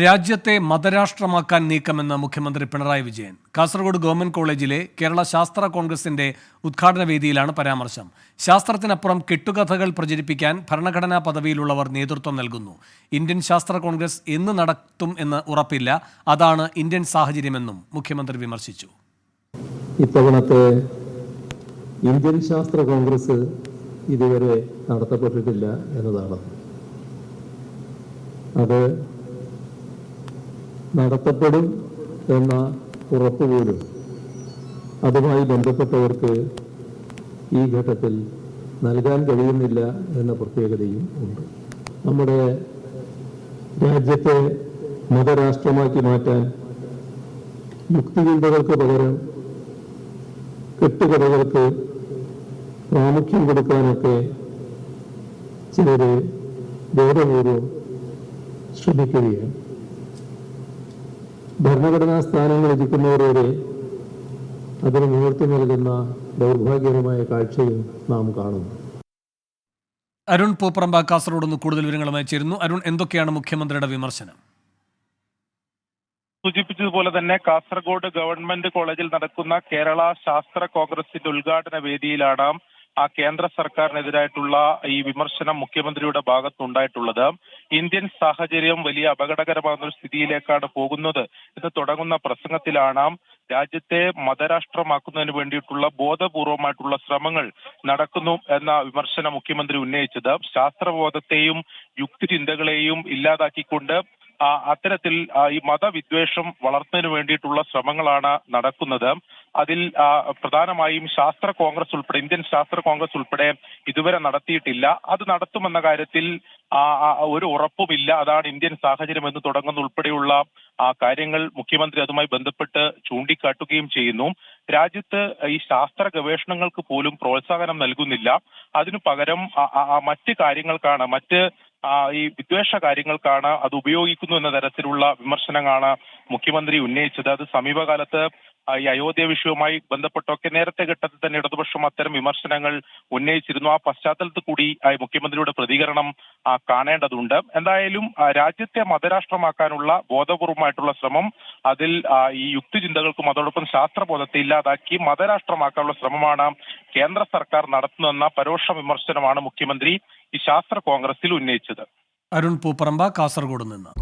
രാജ്യത്തെ മതരാഷ്ട്രമാക്കാൻ നീക്കമെന്ന് മുഖ്യമന്ത്രി പിണറായി വിജയൻ. കാസർഗോഡ് ഗവൺമെന്റ് കോളേജിലെ കേരള ശാസ്ത്ര കോൺഗ്രസിന്റെ ഉദ്ഘാടന വേദിയിലാണ് പരാമർശം. ശാസ്ത്രത്തിനപ്പുറം കെട്ടുകഥകൾ പ്രചരിപ്പിക്കാൻ ഭരണഘടനാ പദവിയിലുള്ളവർ നേതൃത്വം നൽകുന്നു. ഇന്ത്യൻ ശാസ്ത്ര കോൺഗ്രസ് എന്ന് നടത്തും എന്ന് ഉറപ്പില്ല. അതാണ് ഇന്ത്യൻ സാഹചര്യമെന്നും മുഖ്യമന്ത്രി വിമർശിച്ചു. ഇത്തവണത്തെ ഇന്ത്യൻ ശാസ്ത്ര കോൺഗ്രസ് ഇതുവരെ നടത്തപ്പെട്ടിട്ടില്ല എന്നതാണ്. അത് നടത്തപ്പെടും എന്ന ഉറപ്പുപോലും അതുമായി ബന്ധപ്പെട്ടവർക്ക് ഈ ഘട്ടത്തിൽ നൽകാൻ കഴിയുന്നില്ല എന്ന പ്രത്യേകതയും ഉണ്ട്. നമ്മുടെ രാജ്യത്തെ മതരാഷ്ട്രമാക്കി മാറ്റാൻ യുക്തിചിന്തകൾക്ക് പകരം കെട്ടുകഥകൾക്ക് പ്രാമുഖ്യം കൊടുക്കാനൊക്കെ ചിലര് ബോധപൂർവം ശ്രമിക്കുകയാണ്. ഭരണഘടനാ സ്ഥാനങ്ങൾ ഇരിക്കുന്നവരോടെ അതിന് നേതൃത്വം നൽകുന്ന ദൗർഭാഗ്യകരമായ കാഴ്ചയും നാം കാണുന്നു. അരുൺ പൂപ്പറമ്പ കാസർഗോഡ് ഒന്ന് കൂടുതൽ വിവരങ്ങളുമായി ചേരുന്നു. അരുൺ എന്തൊക്കെയാണ് മുഖ്യമന്ത്രിയുടെ വിമർശനം? സൂചിപ്പിച്ചതുപോലെ തന്നെ കാസർഗോഡ് ഗവൺമെന്റ് കോളേജിൽ നടക്കുന്ന കേരള ശാസ്ത്ര കോൺഗ്രസിന്റെ ഉദ്ഘാടന വേദിയിലാണ് ആ കേന്ദ്ര സർക്കാരിനെതിരായിട്ടുള്ള ഈ വിമർശനം മുഖ്യമന്ത്രിയുടെ ഭാഗത്തുണ്ടായിട്ടുള്ളത്. ഇന്ത്യൻ സാഹചര്യം വലിയ അപകടകരമാകുന്ന ഒരു സ്ഥിതിയിലേക്കാണ് പോകുന്നത് എന്ന് തുടങ്ങുന്ന പ്രസംഗത്തിലാണ് രാജ്യത്തെ മതരാഷ്ട്രമാക്കുന്നതിന് വേണ്ടിയിട്ടുള്ള ബോധപൂർവമായിട്ടുള്ള ശ്രമങ്ങൾ നടക്കുന്നു എന്ന വിമർശനം മുഖ്യമന്ത്രി ഉന്നയിച്ചത്. ശാസ്ത്രബോധത്തെയും യുക്തിചിന്തകളെയും ഇല്ലാതാക്കിക്കൊണ്ട് അത്തരത്തിൽ ഈ മതവിദ്വേഷം വളർത്തുന്നതിന് വേണ്ടിയിട്ടുള്ള ശ്രമങ്ങളാണ് നടക്കുന്നത്. അതിൽ പ്രധാനമായും ശാസ്ത്ര കോൺഗ്രസ് ഉൾപ്പെടെ ഇന്ത്യൻ ശാസ്ത്ര കോൺഗ്രസ് ഉൾപ്പെടെ ഇതുവരെ നടത്തിയിട്ടില്ല. അത് നടത്തുമെന്ന കാര്യത്തിൽ ഒരു ഉറപ്പുമില്ല. അതാണ് ഇന്ത്യൻ സാഹചര്യം എന്ന് തുടങ്ങുന്ന ഉൾപ്പെടെയുള്ള കാര്യങ്ങൾ മുഖ്യമന്ത്രി അതുമായി ബന്ധപ്പെട്ട് ചൂണ്ടിക്കാട്ടുകയും ചെയ്യുന്നു. രാജ്യത്ത് ഈ ശാസ്ത്ര ഗവേഷണങ്ങൾക്ക് പോലും പ്രോത്സാഹനം നൽകുന്നില്ല. അതിനു പകരം മറ്റ് കാര്യങ്ങൾക്കാണ് മറ്റ് ഈ വിദ്വേഷ കാര്യങ്ങൾക്കാണ് അത് ഉപയോഗിക്കുന്നു എന്ന തരത്തിലുള്ള വിമർശനങ്ങളാണ് മുഖ്യമന്ത്രി ഉന്നയിച്ചത്. അത് സമീപകാലത്ത് ഈ അയോധ്യ വിഷയവുമായി ബന്ധപ്പെട്ടൊക്കെ നേരത്തെ ഘട്ടത്തിൽ തന്നെ ഇടതുപക്ഷം അത്തരം വിമർശനങ്ങൾ ഉന്നയിച്ചിരുന്നു. ആ പശ്ചാത്തലത്തിൽ കൂടി മുഖ്യമന്ത്രിയുടെ പ്രതികരണം കാണേണ്ടതുണ്ട്. എന്തായാലും രാജ്യത്തെ മതരാഷ്ട്രമാക്കാനുള്ള ബോധപൂർവമായിട്ടുള്ള ശ്രമം അതിൽ ഈ യുക്തിചിന്തകൾക്കും അതോടൊപ്പം ശാസ്ത്രബോധത്തെ ഇല്ലാതാക്കി മതരാഷ്ട്രമാക്കാനുള്ള ശ്രമമാണ് കേന്ദ്ര സർക്കാർ നടത്തുന്നുവെന്ന പരോക്ഷ വിമർശനമാണ് മുഖ്യമന്ത്രി ഈ ശാസ്ത്ര കോൺഗ്രസിൽ ഉന്നയിച്ചത്. അരുൺ പൂപ്പറമ്പ കാസർഗോഡ് നിന്ന്.